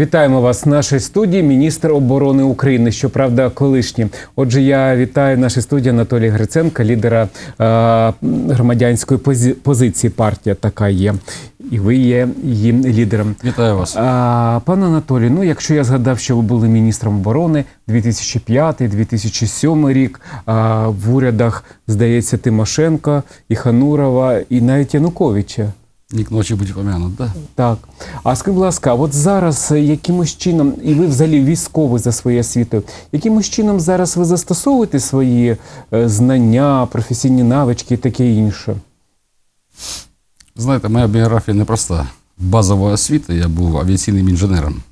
Вітаємо вас в нашій студії, міністр оборони України. Щоправда, колишній. Отже, я вітаю в нашій студії Анатолія Гриценка, лідера е, громадянської позі- позиції. Партія така є, і ви є її лідером. Вітаю вас. А, пане Анатолій, ну якщо я згадав, що ви були міністром оборони 2005-2007 рік, а, в урядах, здається, Тимошенко і Ханурова, і навіть Януковича. Нік ночі будь помянут, да? Так. А скажіть, будь ласка, от зараз е, якимось чином, і ви взагалі військовий за своєю освітою, якимось чином зараз ви застосовуєте свої е, знання, професійні навички і таке інше? Знаєте, моя біографія непроста. Базова освіта, я був авіаційним інженером.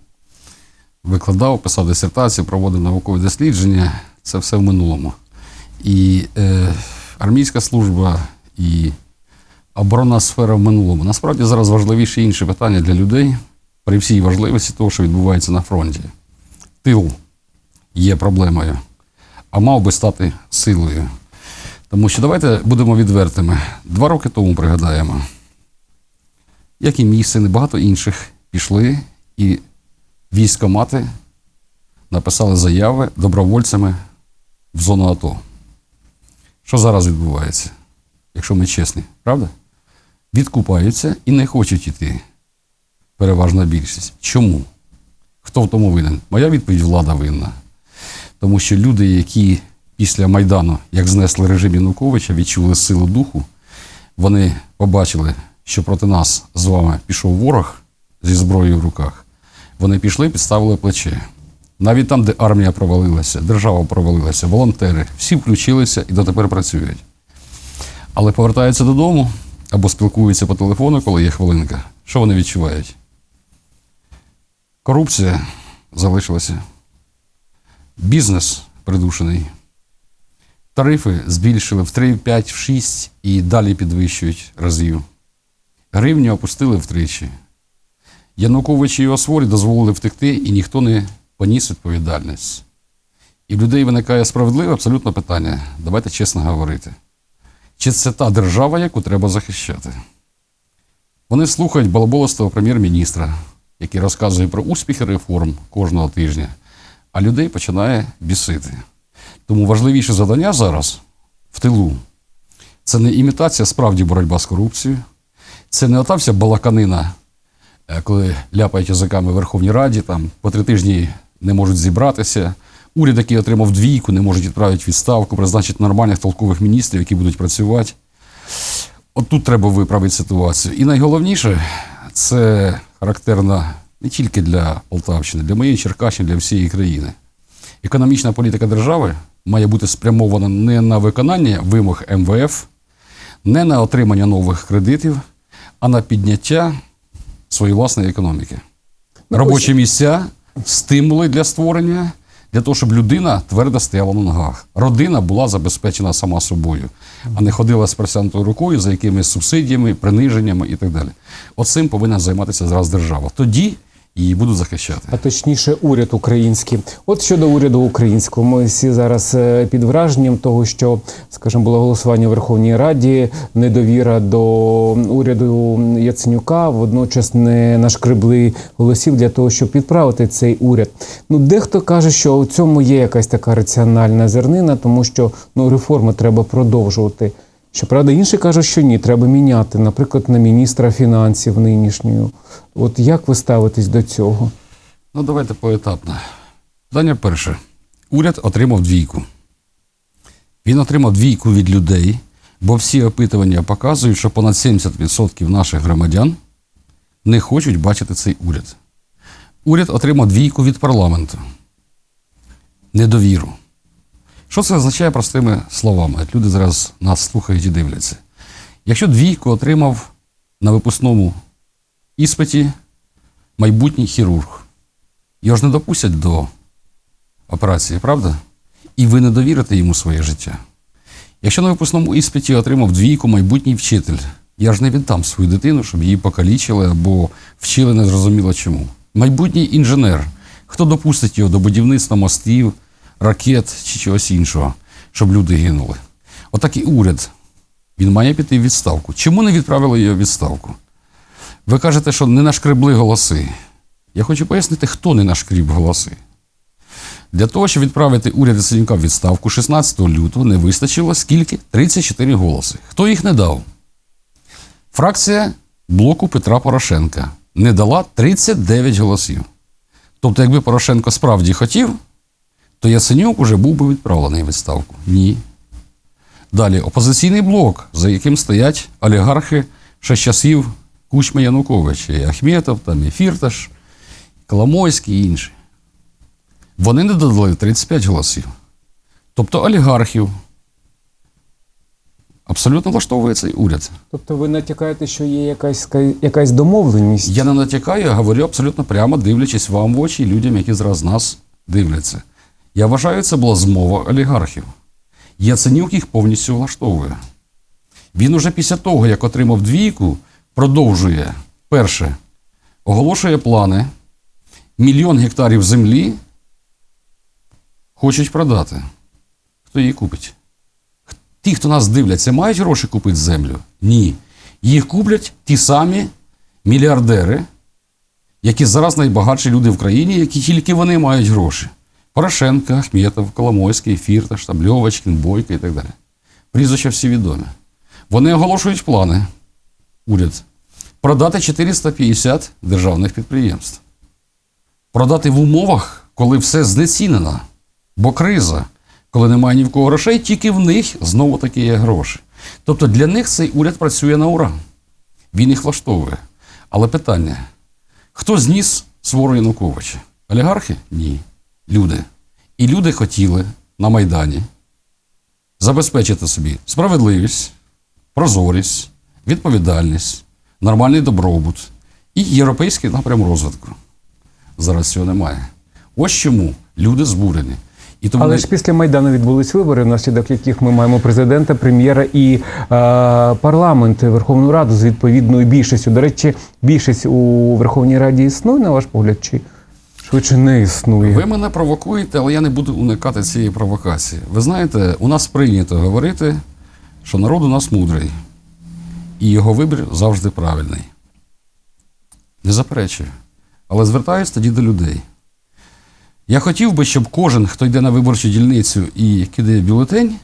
Викладав, писав дисертацію, проводив наукові дослідження. Це все в минулому. І е, армійська служба, і оборонна сфера в минулому. Насправді зараз важливіше інше питання для людей при всій важливості того, що відбувається на фронті. Тил є проблемою, а мав би стати силою. Тому що давайте будемо відвертими. Два роки тому пригадаємо, як і мій син, і багато інших пішли і військомати написали заяви добровольцями в зону АТО. Що зараз відбувається, якщо ми чесні, правда? Відкупаються і не хочуть йти. Переважна більшість. Чому? Хто в тому винен? Моя відповідь влада винна. Тому що люди, які після Майдану, як знесли режим Януковича, відчули силу духу, вони побачили, що проти нас з вами пішов ворог зі зброєю в руках. Вони пішли, підставили плече. Навіть там, де армія провалилася, держава провалилася, волонтери, всі включилися і дотепер працюють. Але повертаються додому або спілкуються по телефону, коли є хвилинка. Що вони відчувають? Корупція залишилася. Бізнес придушений. Тарифи збільшили в 3, в 5, в 6 і далі підвищують разів. Гривню опустили втричі. Янукович і його сворі дозволили втекти, і ніхто не поніс відповідальність. І в людей виникає справедливе абсолютно питання. Давайте чесно говорити. Чи це та держава, яку треба захищати? Вони слухають балаболоство прем'єр-міністра, який розказує про успіхи реформ кожного тижня, а людей починає бісити. Тому важливіше завдання зараз в тилу це не імітація справді боротьба з корупцією, це не ота вся балаканина, е, коли ляпають язиками в Верховній Раді, там по три тижні не можуть зібратися. Уряд, який отримав двійку, не можуть відправити відставку, призначити нормальних толкових міністрів, які будуть працювати. От тут треба виправити ситуацію. І найголовніше, це характерно не тільки для Полтавщини, для моєї Черкащини, для всієї країни. Економічна політика держави має бути спрямована не на виконання вимог МВФ, не на отримання нових кредитів, а на підняття своєї власної економіки. Робочі місця, стимули для створення, для того, щоб людина твердо стояла на ногах. Родина була забезпечена сама собою, а не ходила з просянутою рукою за якимись субсидіями, приниженнями і так далі. Оцим повинна займатися зараз держава. Тоді її будуть захищати. А точніше, уряд український. От щодо уряду українського, ми всі зараз е, під враженням того, що, скажімо, було голосування у Верховній Раді, недовіра до уряду Яценюка, водночас не нашкребли голосів для того, щоб підправити цей уряд. Ну, дехто каже, що у цьому є якась така раціональна зернина, тому що ну реформи треба продовжувати. Щоправда, інші кажуть, що ні, треба міняти, наприклад, на міністра фінансів нинішнього. От як ви ставитесь до цього? Ну, давайте поетапно. Питання перше. Уряд отримав двійку. Він отримав двійку від людей, бо всі опитування показують, що понад 70% наших громадян не хочуть бачити цей уряд. Уряд отримав двійку від парламенту. Недовіру. Що це означає простими словами? Люди зараз нас слухають і дивляться. Якщо двійку отримав на випускному іспиті майбутній хірург, його ж не допустять до операції, правда? І ви не довірите йому своє життя. Якщо на випускному іспиті отримав двійку майбутній вчитель, я ж не віддам свою дитину, щоб її покалічили або вчили незрозуміло чому. Майбутній інженер, хто допустить його до будівництва мостів, ракет чи чогось іншого, щоб люди гинули. Отак і уряд. Він має піти в відставку. Чому не відправили його в відставку? Ви кажете, що не нашкребли голоси. Я хочу пояснити, хто не нашкріб голоси. Для того, щоб відправити уряд Яценюка в відставку 16 лютого, не вистачило скільки? 34 голоси. Хто їх не дав? Фракція блоку Петра Порошенка не дала 39 голосів. Тобто, якби Порошенко справді хотів, то Яценюк уже був би відправлений в відставку. Ні. Далі опозиційний блок, за яким стоять олігархи ще з часів Кучма Януковича, і Ахметов, там, і Фірташ, Коломойський і інші. Вони не додали 35 голосів. Тобто олігархів абсолютно влаштовує цей уряд. Тобто ви натякаєте, що є якась якась домовленість? Я не натякаю, я говорю абсолютно прямо, дивлячись вам в очі і людям, які зараз нас дивляться. Я вважаю, це була змова олігархів. Яценюк їх повністю влаштовує. Він уже після того, як отримав двійку, продовжує перше, оголошує плани, мільйон гектарів землі хочуть продати. Хто її купить? Ті, хто нас дивляться, мають гроші купити землю? Ні. Їх куплять ті самі мільярдери, які зараз найбагатші люди в країні, які тільки вони мають гроші. Порошенко, Ахметов, Коломойський, Фірташ, там, Льовочкін, Бойко і так далі. Прізвища всі відомі. Вони оголошують плани, уряд, продати 450 державних підприємств. Продати в умовах, коли все знецінено, бо криза, коли немає ні в кого грошей, тільки в них знову таки є гроші. Тобто для них цей уряд працює на ура. Він їх влаштовує. Але питання: хто зніс свору Януковича? Олігархи? Ні. Люди. І люди хотіли на Майдані забезпечити собі справедливість, прозорість, відповідальність, нормальний добробут і європейський напрям розвитку. Зараз цього немає. Ось чому люди збурені. І тому Але не- ж після Майдану відбулись вибори, внаслідок яких ми маємо президента, прем'єра і е, парламент, Верховну Раду з відповідною більшістю. До речі, більшість у Верховній Раді існує, на ваш погляд, чи швидше не існує? Ви мене провокуєте, але я не буду уникати цієї провокації. Ви знаєте, у нас прийнято говорити, що народ у нас мудрий, і його вибір завжди правильний. Не заперечую. Але звертаюся тоді до людей. Я хотів би, щоб кожен, хто йде на виборчу дільницю і кидає бюлетень,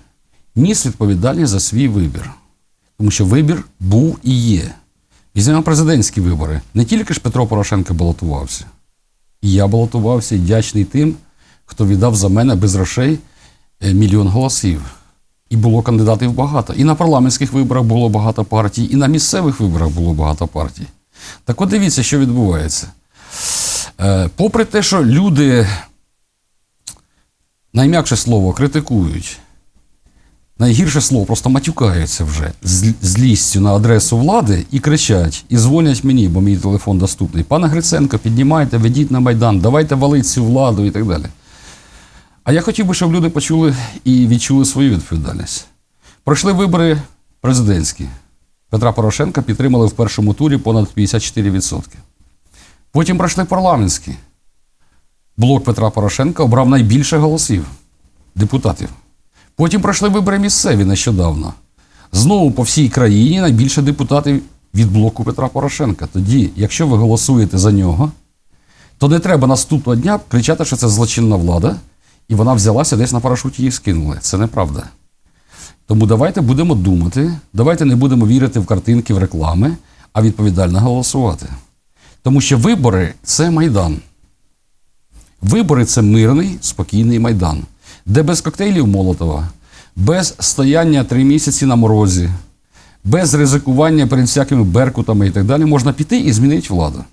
ніс відповідальність за свій вибір. Тому що вибір був і є. Візьмемо президентські вибори. Не тільки ж Петро Порошенко балотувався. І я балотувався вдячний тим, хто віддав за мене без грошей е, мільйон голосів. І було кандидатів багато. І на парламентських виборах було багато партій, і на місцевих виборах було багато партій. Так от дивіться, що відбувається. Е, Попри те, що люди, найм'якше слово, критикують, найгірше слово, просто матюкаються вже з злістю на адресу влади і кричать, і дзвонять мені, бо мій телефон доступний. Пане Гриценко, піднімайте, ведіть на Майдан, давайте валити цю владу і так далі. А я хотів би, щоб люди почули і відчули свою відповідальність. Пройшли вибори президентські. Петра Порошенка підтримали в першому турі понад 54%. Потім пройшли парламентські. Блок Петра Порошенка обрав найбільше голосів депутатів. Потім пройшли вибори місцеві нещодавно. Знову по всій країні найбільше депутатів від блоку Петра Порошенка. Тоді, якщо ви голосуєте за нього, то не треба наступного дня кричати, що це злочинна влада, і вона взялася десь на парашуті її скинули. Це неправда. Тому давайте будемо думати, давайте не будемо вірити в картинки, в реклами, а відповідально голосувати. Тому що вибори це майдан. Вибори це мирний, спокійний майдан, де без коктейлів Молотова, без стояння три місяці на морозі, без ризикування перед всякими беркутами і так далі можна піти і змінити владу.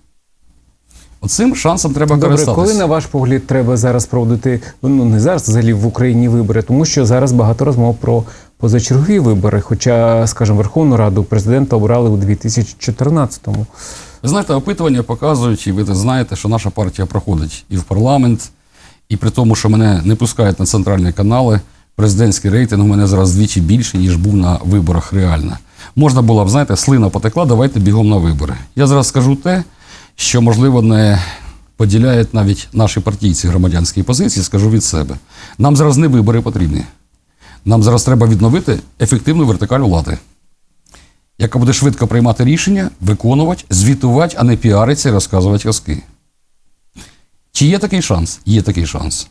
Оцим шансом треба Добре, користатися. коли на ваш погляд треба зараз проводити ну не зараз взагалі в Україні вибори, тому що зараз багато розмов про позачергові вибори. Хоча, скажімо, Верховну Раду президента обрали у 2014-му. Ви знаєте, опитування показують, і ви знаєте, що наша партія проходить і в парламент, і при тому, що мене не пускають на центральні канали, президентський рейтинг у мене зараз двічі більше, ніж був на виборах реально. Можна було б, знаєте, слина потекла, давайте бігом на вибори. Я зараз скажу те, що, можливо, не поділяють навіть наші партійці громадянської позиції, скажу від себе. Нам зараз не вибори потрібні. Нам зараз треба відновити ефективну вертикаль влади яка буде швидко приймати рішення, виконувати, звітувати, а не піаритися і розказувати казки. Чи є такий шанс? Є такий шанс.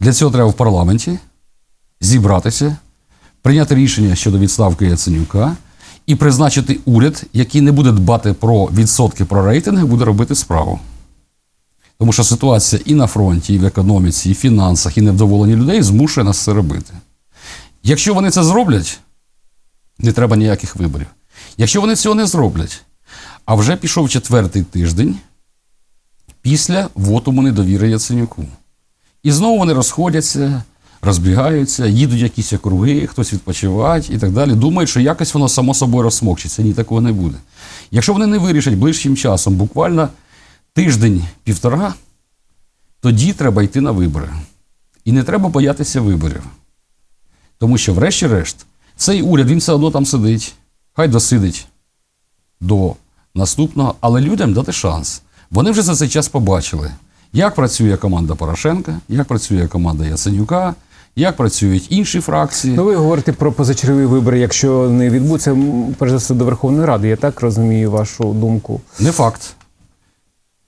Для цього треба в парламенті зібратися, прийняти рішення щодо відставки Яценюка і призначити уряд, який не буде дбати про відсотки, про рейтинги, буде робити справу. Тому що ситуація і на фронті, і в економіці, і в фінансах, і невдоволені людей змушує нас це робити. Якщо вони це зроблять, не треба ніяких виборів. Якщо вони цього не зроблять, а вже пішов четвертий тиждень після вотуму недовіри Яценюку. І знову вони розходяться, розбігаються, їдуть якісь округи, хтось відпочивати і так далі. Думають, що якось воно само собою розсмокчиться. Ні, такого не буде. Якщо вони не вирішать ближчим часом, буквально тиждень-півтора, тоді треба йти на вибори. І не треба боятися виборів. Тому що, врешті-решт, цей уряд він все одно там сидить, хай досидить до наступного, але людям дати шанс. Вони вже за цей час побачили, як працює команда Порошенка, як працює команда Яценюка, як працюють інші фракції. Ну, ви говорите про позачергові вибори, якщо не відбудеться, перш за все, до Верховної Ради. Я так розумію вашу думку. Не факт.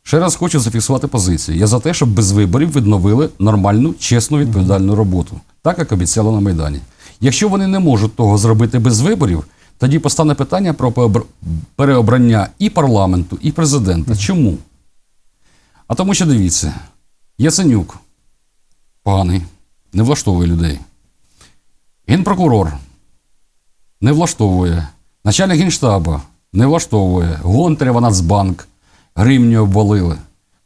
Ще раз хочу зафіксувати позицію. Я за те, щоб без виборів відновили нормальну, чесну, відповідальну роботу, так як обіцяли на Майдані. Якщо вони не можуть того зробити без виборів, тоді постане питання про переобр- переобрання і парламенту, і президента. Чому? А тому що дивіться, Яценюк поганий, не влаштовує людей. Генпрокурор не влаштовує. Начальник генштаба не влаштовує. Гонтарєва Нацбанк, гривню обвалили.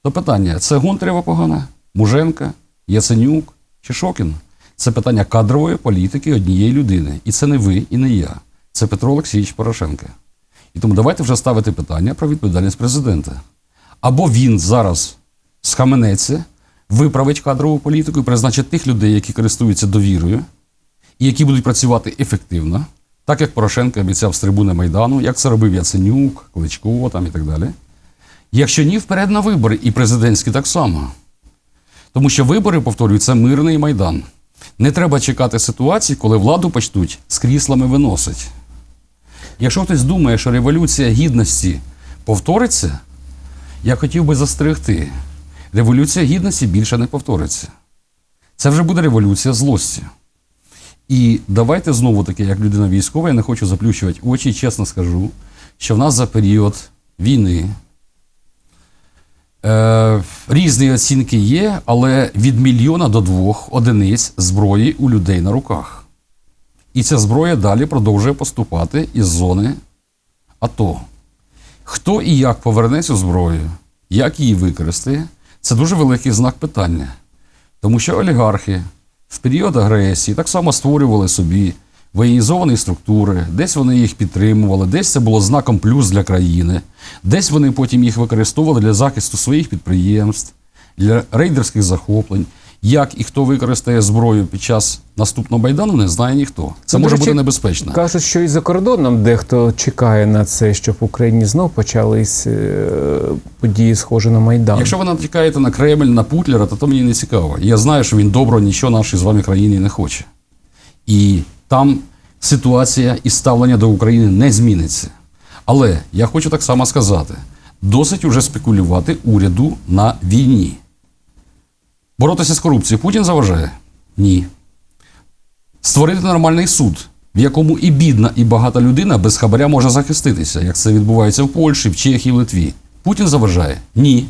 То питання: це Гонтарєва погана, Муженка, Яценюк чи Шокін? Це питання кадрової політики однієї людини. І це не ви, і не я. Це Петро Олексійович Порошенко. І тому давайте вже ставити питання про відповідальність президента. Або він зараз схаменеться, виправить кадрову політику і призначить тих людей, які користуються довірою, і які будуть працювати ефективно, так як Порошенко обіцяв з трибуни Майдану, як це робив Яценюк, Кличко там і так далі. Якщо ні, вперед на вибори, і президентські так само. Тому що вибори, повторюю, це мирний майдан. Не треба чекати ситуації, коли владу почнуть з кріслами виносить. Якщо хтось думає, що революція гідності повториться, я хотів би застерегти. Революція гідності більше не повториться. Це вже буде революція злості. І давайте знову таки, як людина військова, я не хочу заплющувати очі, чесно скажу, що в нас за період війни е, різні оцінки є, але від мільйона до двох одиниць зброї у людей на руках. І ця зброя далі продовжує поступати із зони АТО. Хто і як поверне цю зброю, як її використає, це дуже великий знак питання. Тому що олігархи в період агресії так само створювали собі воєнізовані структури, десь вони їх підтримували, десь це було знаком плюс для країни, десь вони потім їх використовували для захисту своїх підприємств, для рейдерських захоплень. Як і хто використає зброю під час наступного майдану, не знає ніхто. Це Ну, може речі, бути небезпечно. Кажуть, що і за кордоном дехто чекає на це, щоб в Україні знов почались е, події, схожі на Майдан. Якщо ви натякаєте на Кремль, на Путлера, то то мені не цікаво. Я знаю, що він добро нічого нашій з вами країні не хоче. І там ситуація і ставлення до України не зміниться. Але я хочу так само сказати: досить уже спекулювати уряду на війні. Боротися з корупцією Путін заважає? Ні. Створити нормальний суд, в якому і бідна, і багата людина без хабаря може захиститися, як це відбувається в Польщі, в Чехії, в Литві. Путін заважає? Ні.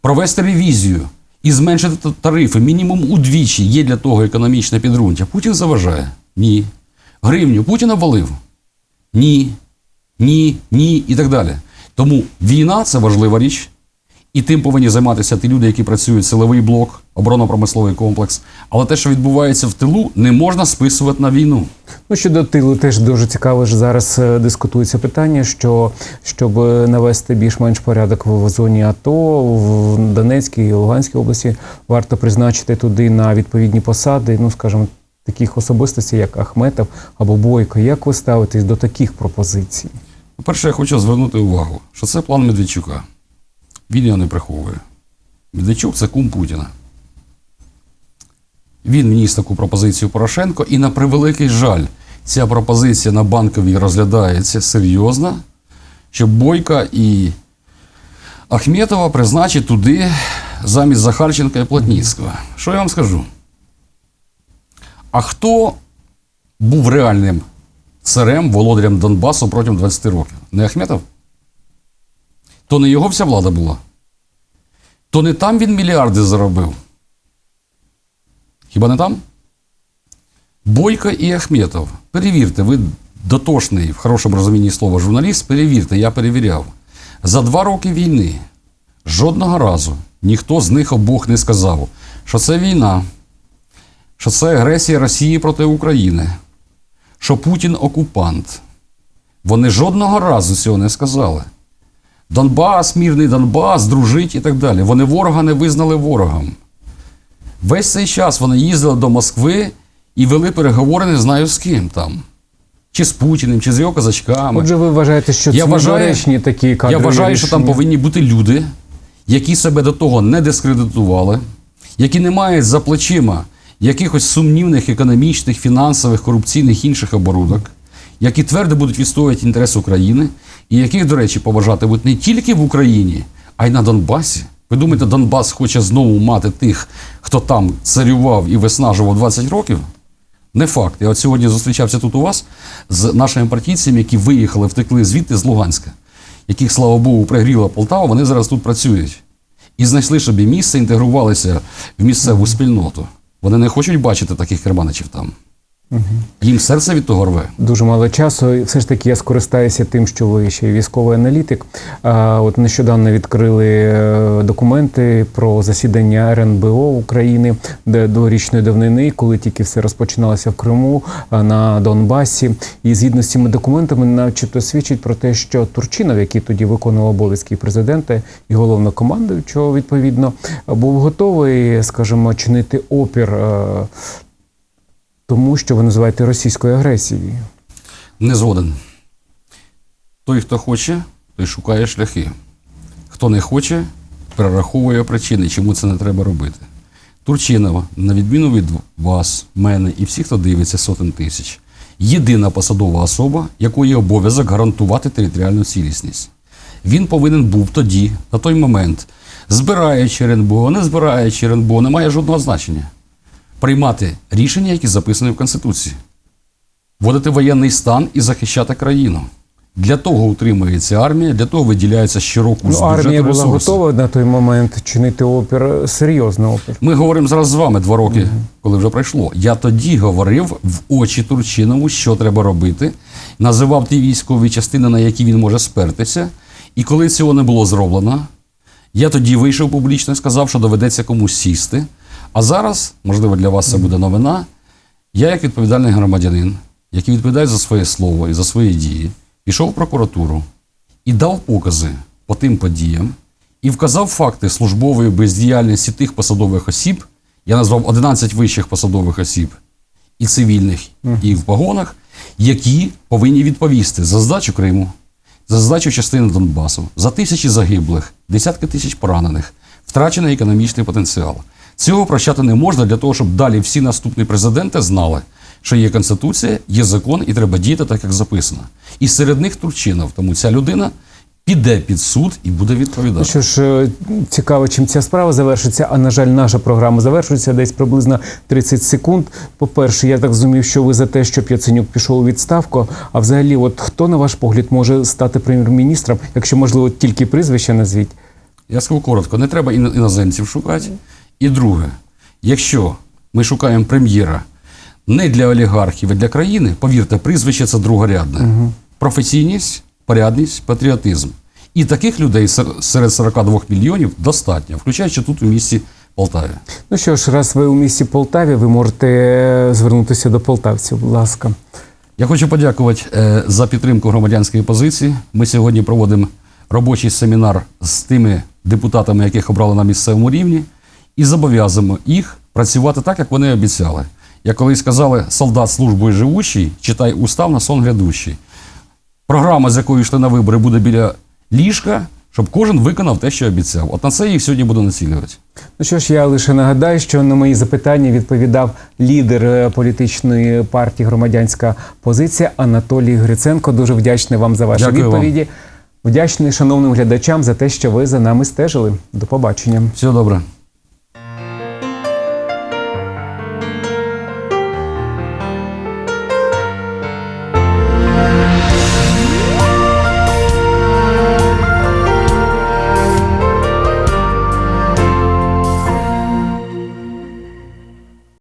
Провести ревізію і зменшити тарифи мінімум удвічі є для того економічне підґрунтя. Путін заважає? Ні. Гривню Путін обвалив? Ні. Ні, ні і так далі. Тому війна це важлива річ. І тим повинні займатися ті люди, які працюють силовий блок, оборонно-промисловий комплекс. Але те, що відбувається в тилу, не можна списувати на війну. Ну, щодо тилу, теж дуже цікаво, що зараз е, дискутується питання, що щоб е, навести більш-менш порядок в зоні АТО в Донецькій і Луганській області, варто призначити туди на відповідні посади, ну скажімо, таких особистостей, як Ахметов або Бойко. Як ви ставитесь до таких пропозицій? По-перше, я хочу звернути увагу, що це план Медведчука. Він його не приховує. Медведчук це кум Путіна. Він вніс таку пропозицію Порошенко, і на превеликий жаль, ця пропозиція на банковій розглядається серйозно, щоб Бойка і Ахметова призначить туди замість Захарченка і Плотніцького. Що я вам скажу? А хто був реальним царем, володарем Донбасу протягом 20 років? Не Ахметов? То не його вся влада була. То не там він мільярди заробив. Хіба не там? Бойко і Ахметов. Перевірте, ви дотошний, в хорошому розумінні слова, журналіст, перевірте, я перевіряв. За два роки війни жодного разу ніхто з них обох не сказав, що це війна, що це агресія Росії проти України, що Путін окупант. Вони жодного разу цього не сказали. Донбас, мірний Донбас, дружить і так далі. Вони ворога не визнали ворогом. Весь цей час вони їздили до Москви і вели переговори не знаю з ким там. Чи з Путіним, чи з його козачками. Отже, ви вважаєте, що Я це недоречні такі кадрові Я вважаю, що там повинні бути люди, які себе до того не дискредитували, які не мають за плечима якихось сумнівних економічних, фінансових, корупційних інших оборудок, які твердо будуть відстоювати інтерес України, і яких, до речі, поважатимуть не тільки в Україні, а й на Донбасі. Ви думаєте, Донбас хоче знову мати тих, хто там царював і виснажував 20 років? Не факт. Я от сьогодні зустрічався тут у вас з нашими партійцями, які виїхали, втекли звідти з Луганська, яких, слава Богу, пригріла Полтава, вони зараз тут працюють. І знайшли собі місце, інтегрувалися в місцеву спільноту. Вони не хочуть бачити таких керманичів там. Їм серце від того рве. Дуже мало часу. Все ж таки я скористаюся тим, що ви ще й військовий аналітик. А, от нещодавно відкрили е, документи про засідання РНБО України де до річної давнини, коли тільки все розпочиналося в Криму а, на Донбасі. І згідно з цими документами, начебто свідчить про те, що Турчинов, який тоді виконував обов'язки президента і головнокомандуючого, відповідно, був готовий, скажімо, чинити опір. Тому що ви називаєте російською агресією. Не згоден. Той, хто хоче, той шукає шляхи. Хто не хоче, перераховує причини, чому це не треба робити. Турчинова, на відміну від вас, мене і всіх, хто дивиться сотень тисяч, єдина посадова особа, якої обов'язок гарантувати територіальну цілісність. Він повинен був тоді, на той момент, збираючи РНБО, не збираючи РНБО, не має жодного значення. Приймати рішення, які записані в Конституції вводити воєнний стан і захищати країну. Для того утримується армія, для того виділяється щороку Ну, з бюджету армія була ресурси. готова на той момент чинити опір, серйозний опір. Ми говоримо зараз з вами два роки, коли вже пройшло. Я тоді говорив в очі Турчинову, що треба робити, називав ті військові частини, на які він може спертися. І коли цього не було зроблено, я тоді вийшов публічно і сказав, що доведеться комусь сісти. А зараз, можливо, для вас це буде новина. Я, як відповідальний громадянин, який відповідає за своє слово і за свої дії, пішов в прокуратуру і дав покази по тим подіям, і вказав факти службової бездіяльності тих посадових осіб. Я назвав 11 вищих посадових осіб і цивільних, і в погонах, які повинні відповісти за здачу Криму, за здачу частини Донбасу, за тисячі загиблих, десятки тисяч поранених, втрачений економічний потенціал. Цього прощати не можна для того, щоб далі всі наступні президенти знали, що є конституція, є закон, і треба діяти так, як записано. І серед них Турчинов. Тому ця людина піде під суд і буде відповідати. Ну що ж, е, цікаво, чим ця справа завершиться. А на жаль, наша програма завершується десь приблизно 30 секунд. По-перше, я так зрозумів, що ви за те, щоб Яценюк пішов у відставку. А взагалі, от хто на ваш погляд може стати прем'єр-міністром, якщо можливо тільки прізвище назвіть? Я скажу коротко, не треба іно- іноземців шукати. І друге, якщо ми шукаємо прем'єра не для олігархів, а для країни, повірте, прізвище це другорядне. Професійність, порядність, патріотизм. І таких людей серед 42 мільйонів достатньо, включаючи тут у місті Полтаві. Ну що ж, раз ви у місті Полтаві, ви можете е, звернутися до полтавців, будь ласка. Я хочу подякувати е, за підтримку громадянської позиції. Ми сьогодні проводимо робочий семінар з тими депутатами, яких обрали на місцевому рівні, і зобов'язуємо їх працювати так, як вони обіцяли. Як колись сказали, солдат службою живущий, читай устав на сон глядущий. Програма, з якою йшли на вибори, буде біля ліжка, щоб кожен виконав те, що обіцяв. От на це їх сьогодні буду націлювати. Ну що ж, я лише нагадаю, що на мої запитання відповідав лідер е, політичної партії громадянська позиція Анатолій Гриценко. Дуже вдячний вам за ваші Дякую вам. відповіді. Вдячний шановним глядачам за те, що ви за нами стежили. До побачення. Всього добре.